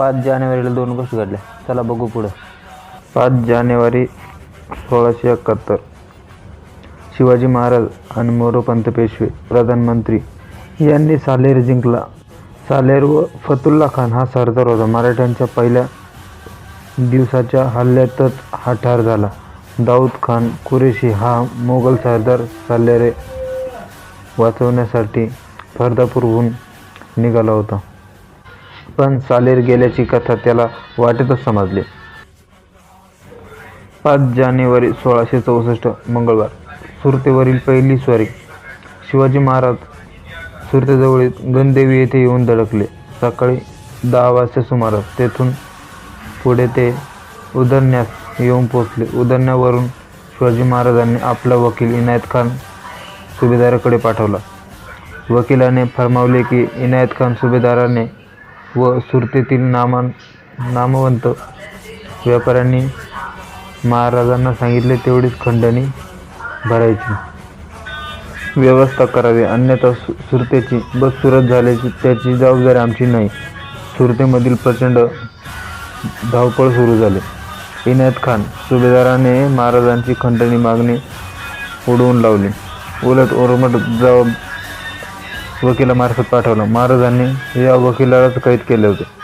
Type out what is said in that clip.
पाच जानेवारीला दोन गोष्टी घडल्या. चला बघू पुढं. पाच जानेवारी सोळाशे एकाहत्तर. शिवाजी महाराज आणि मोरोपंत पेशवे प्रधानमंत्री यांनी सालेर जिंकला. सालेर व फतुल्ला खान हा सरदार होता. मराठ्यांच्या पहिल्या दिवसाच्या हल्ल्यातच हा ठार झाला. दाऊद खान कुरेशी हा मोगल सरदार सालेरे वाचवण्यासाठी फरदापूरहून निघाला होता. पण सालेर गेल्याची कथा त्याला वाटेतच समजली. पाच जानेवारी सोळाशे चौसष्ट मंगळवार. सुरतेवरील पहिली स्वारी. शिवाजी महाराज सुरतेजवळील गणदेवी येथे येऊन धडकले. सकाळी दहा वाजता सुमारास तेथून पुढे ते उदरण्यास येऊन पोचले उदरण्यावरून शिवाजी महाराजांनी आपला वकील इनायत खान सुभेदाराकडे पाठवला. वकिलाने फरमावले की इनायत खान सुभेदाराने व सुरतेतील नामान नामवंत व्यापाऱ्यांनी महाराजांना सांगितले तेवढीच खंडणी भरायची. व्यवस्था करावी. अन्यथा सु सुरतेची बदसुरत झाल्याची त्याची जबाबदारी आमची नाही. सुरतेमधील प्रचंड धावपळ सुरू झाली. इनायत खान सुभेदाराने महाराजांची खंडणी मागणी उडवून लावली. उलट ओरमट जबाब वकिलामार्फत पाठवलं. महाराजांनी या वकिलालाच कैद केले होते.